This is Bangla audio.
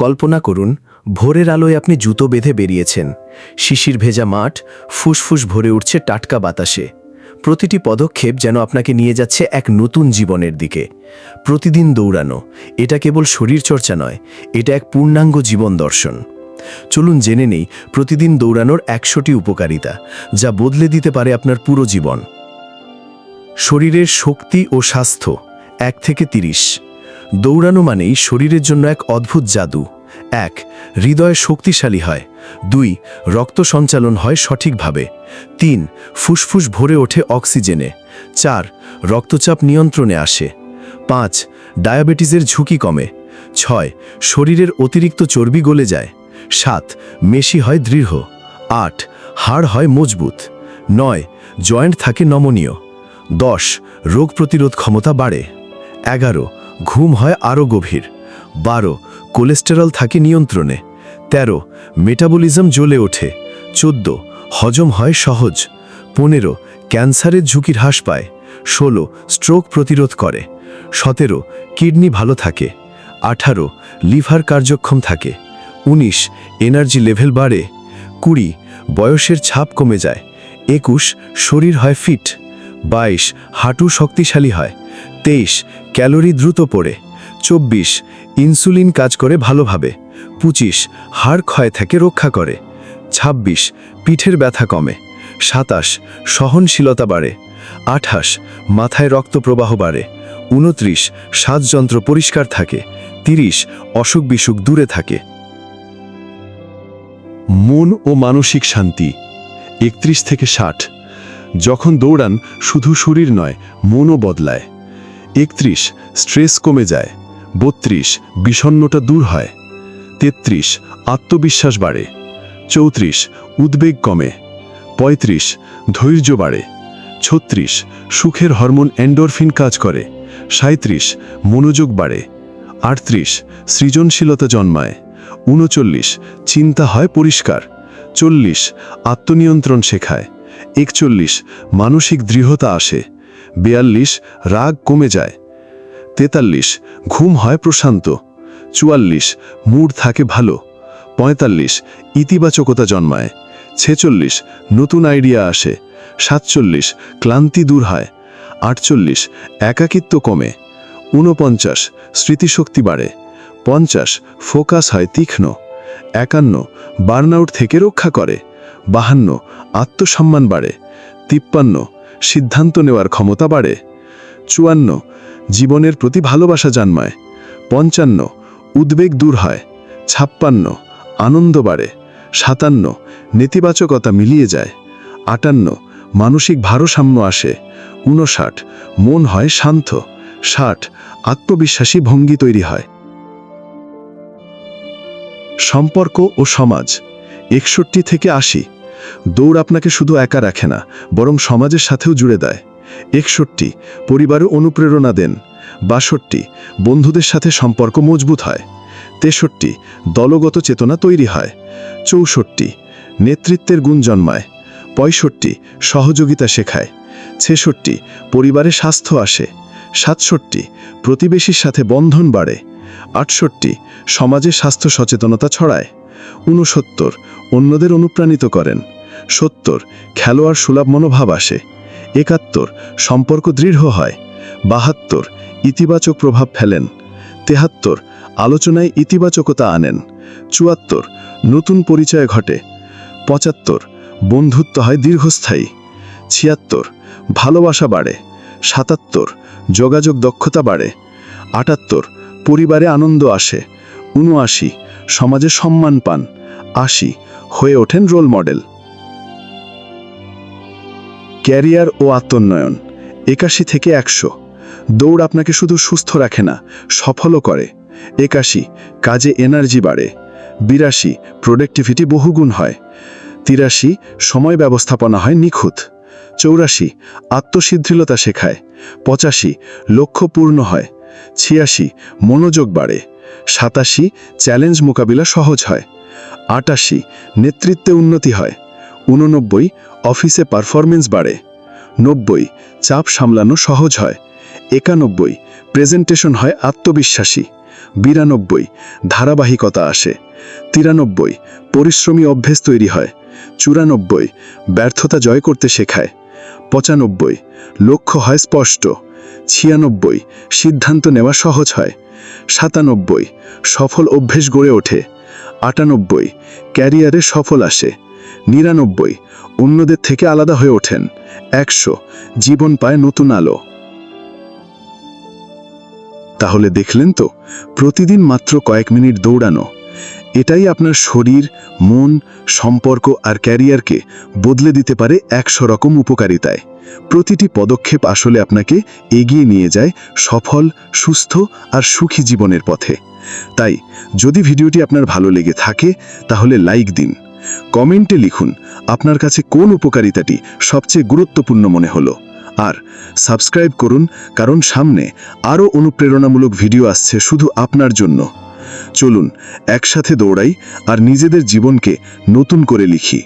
কল্পনা করুন, ভোরের আলোয় আপনি জুতো বেঁধে বেরিয়েছেন। শিশির ভেজা মাঠ, ফুসফুস ভরে উঠছে টাটকা বাতাসে। প্রতিটি পদক্ষেপ যেন আপনাকে নিয়ে যাচ্ছে এক নতুন জীবনের দিকে। প্রতিদিন দৌড়ানো, এটা কেবল শরীরচর্চা নয়, এটা এক পূর্ণাঙ্গ জীবন দর্শন। চলুন জেনে নেই, প্রতিদিন দৌড়ানোর একশোটি উপকারিতা, যা বদলে দিতে পারে আপনার পুরো জীবন। শরীরের শক্তি ও স্বাস্থ্য, এক থেকে তিরিশ। দৌড়ানো মানেই শরীরের জন্য এক অদ্ভুত জাদু। এক, হৃদয় শক্তিশালী হয়। দুই, রক্ত সঞ্চালন হয় সঠিকভাবে। তিন, ফুসফুস ভরে ওঠে অক্সিজেনে। চার, রক্তচাপ নিয়ন্ত্রণে আসে। পাঁচ, ডায়াবেটিসের ঝুঁকি কমে। ছয়, শরীরের অতিরিক্ত চর্বি গলে যায়। সাত, মেশি হয় দৃঢ়। আট, হাড় হয় মজবুত। নয়, জয়েন্ট থাকে নমনীয়। দশ, রোগ প্রতিরোধ ক্ষমতা বাড়ে। এগারো ঘুম হয় আরও গভীর। বারো, কোলেস্টেরল থাকে নিয়ন্ত্রণে। ১৩ মেটাবলিজম জ্বলে ওঠে। চোদ্দ, হজম হয় সহজ। পনেরো, ক্যান্সারের ঝুঁকির হ্রাস পায়। ষোলো, স্ট্রোক প্রতিরোধ করে। সতেরো, কিডনি ভালো থাকে। আঠারো, লিভার কার্যক্ষম থাকে। ১৯ এনার্জি লেভেল বাড়ে। কুড়ি, বয়সের ছাপ কমে যায়। একুশ, শরীর হয় ফিট। বাইশ, হাঁটু শক্তিশালী হয়। তেইশ, ক্যালোরি দ্রুত পড়ে। চব্বিশ, ইনসুলিন কাজ করে ভালোভাবে। পঁচিশ, হাড় ক্ষয় থেকে রক্ষা করে। ২৬ পিঠের ব্যথা কমে। সাতাশ, সহনশীলতা বাড়ে। আঠাশ, মাথায় রক্ত প্রবাহ বাড়ে। উনত্রিশ শ্বাসযন্ত্র পরিষ্কার থাকে। তিরিশ অসুখ বিসুখ দূরে থাকে। মন ও মানসিক শান্তি। একত্রিশ থেকে ষাট, যখন দৌড়ান শুধু শরীর নয়, মনও বদলায়। একত্রিশ স্ট্রেস কমে যায়। বত্রিশ, বিষণ্ণতা দূর হয়। তেত্রিশ, আত্মবিশ্বাস বাড়ে। চৌত্রিশ, উদ্বেগ কমে। পঁয়ত্রিশ, ধৈর্য বাড়ে। ছত্রিশ, সুখের হরমোন এন্ডোরফিন কাজ করে। সাঁত্রিশ মনোযোগ বাড়ে। আটত্রিশ, সৃজনশীলতা জন্মায়। উনচল্লিশ, চিন্তা হয় পরিষ্কার। চল্লিশ, আত্মনিয়ন্ত্রণ শেখায়। একচল্লিশ, মানসিক দৃঢ়তা আসে। বেয়াল্লিশ, রাগ কমে যায়। তেতাল্লিশ, ঘুম হয় প্রশান্ত। চুয়াল্লিশ, মুড থাকে ভালো। পঁয়তাল্লিশ, ইতিবাচকতা জন্মায়। ছেচল্লিশ, নতুন আইডিয়া আসে। সাতচল্লিশ, ক্লান্তি দূর হয়। আটচল্লিশ, একাকিত্ব কমে। ঊনপঞ্চাশ, স্মৃতিশক্তি বাড়ে। পঞ্চাশ, ফোকাস হয় তীক্ষ্ণ। একান্ন, বার্নআউট থেকে রক্ষা করে। বাহান্ন, আত্মসম্মান বাড়ে। তিপ্পান্ন সিদ্ধান্ত নেওয়ার ক্ষমতা বাড়ে। চুয়ান্ন, জীবনের প্রতি ভালোবাসা জন্মায়। পঞ্চান্ন, উদ্বেগ দূর হয়। ছাপ্পান্ন, আনন্দ বাড়ে। সাতান্ন, নেতিবাচকতা মিলিয়ে যায়। আটান্ন, মানসিক ভারসাম্য আসে। ঊনষাট, মন হয় শান্ত। ষাট, আত্মবিশ্বাসী ভঙ্গি তৈরি হয়। সম্পর্ক ও সমাজ, একষট্টি থেকে আশি। দৌড় আপনাকে শুধু একা রাখে না, বরং সমাজের সাথেও জুড়ে দেয়। একষট্টি, পরিবারে অনুপ্রেরণা দেন। বাষট্টি, বন্ধুদের সাথে সম্পর্ক মজবুত হয়। তেষট্টি, দলগত চেতনা তৈরি হয়। চৌষট্টি, নেতৃত্বের গুণ জন্মায়। পঁয়ষট্টি, সহযোগিতা শেখায়। ছেষট্টি, পরিবারে স্বাস্থ্য আসে। সাতষট্টি, প্রতিবেশীর সাথে বন্ধন বাড়ে। আটষট্টি, সমাজে স্বাস্থ্য সচেতনতা ছড়ায়। ঊনসত্তর, অন্যদের অনুপ্রাণিত করেন। সত্তর, খেলোয়াড় সুলভ মনোভাব আসে। একাত্তর, সম্পর্ক দৃঢ় হয়। বাহাত্তর, ইতিবাচক প্রভাব ফেলেন। তেহাত্তর, আলোচনায় ইতিবাচকতা আনেন। চুয়াত্তর, নতুন পরিচয় ঘটে। পঁচাত্তর, বন্ধুত্ব হয় দীর্ঘস্থায়ী। ছিয়াত্তর, ভালোবাসা বাড়ে। সাতাত্তর, যোগাযোগ দক্ষতা বাড়ে। আটাত্তর, পরিবারে আনন্দ আসে। উনআশি, সমাজে সম্মান পান, আশি, হয়ে ওঠেন রোল মডেল। ক্যারিয়ার ও আত্মোন্নয়ন, একাশি থেকে একশো। দৌড় আপনাকে শুধু সুস্থ রাখে না, সফলও করে। একাশি, কাজে এনার্জি বাড়ে। বিরাশি, প্রোডাক্টিভিটি বহুগুণ হয়। তিরাশি, সময় ব্যবস্থাপনা হয় নিখুঁত। চৌরাশি আত্মসিদ্ধিলতা শেখায়। পঁচাশি, লক্ষ্য পূর্ণ হয়। ছিয়াশি, মনোযোগ বাড়ে। সাতাশি চ্যালেঞ্জ মোকাবিলা সহজ হয়। আটাশি নেতৃত্বে উন্নতি হয়। উননব্বই অফিসে পারফরমেন্স বাড়ে। নব্বই চাপ সামলানো সহজ হয়। একানব্বই প্রেজেন্টেশন হয় আত্মবিশ্বাসী। বিরানব্বই ধারাবাহিকতা আসে। তিরানব্বই পরিশ্রমী অভ্যেস তৈরি হয়। চুরানব্বই ব্যর্থতা জয় করতে শেখায়। পঁচানব্বই লক্ষ্য হয় স্পষ্ট। ছিয়ানব্বই, সিদ্ধান্ত নেওয়া সহজ হয়। সাতানব্বই, সফল অভ্যেস গড়ে ওঠে। আটানব্বই, ক্যারিয়ারে সফল আসে। নিরানব্বই, অন্যদের থেকে আলাদা হয়ে ওঠেন। একশো, জীবন পায় নতুন আলো। তাহলে দেখলেন তো, প্রতিদিন মাত্র কয়েক মিনিট দৌড়ানো। এটাই আপনার শরীর, মন, সম্পর্ক আর ক্যারিয়ারকে বদলে দিতে পারে একশো রকম উপকারিতায়। প্রতিটি পদক্ষেপ আসলে আপনাকে এগিয়ে নিয়ে যায় সফল, সুস্থ আর সুখী জীবনের পথে। তাই, যদি ভিডিওটি আপনার ভালো লেগে থাকে, তাহলে লাইক দিন। কমেন্টে লিখুন, আপনার কাছে কোন উপকারিতাটি সবচেয়ে গুরুত্বপূর্ণ মনে হলো? আর, সাবস্ক্রাইব করুন, কারণ সামনে আরও অনুপ্রেরণামূলক ভিডিও আসছে শুধু আপনার জন্য। চলুন একসাথে দৌড়াই আর নিজেদের জীবনকে নতুন করে লিখি।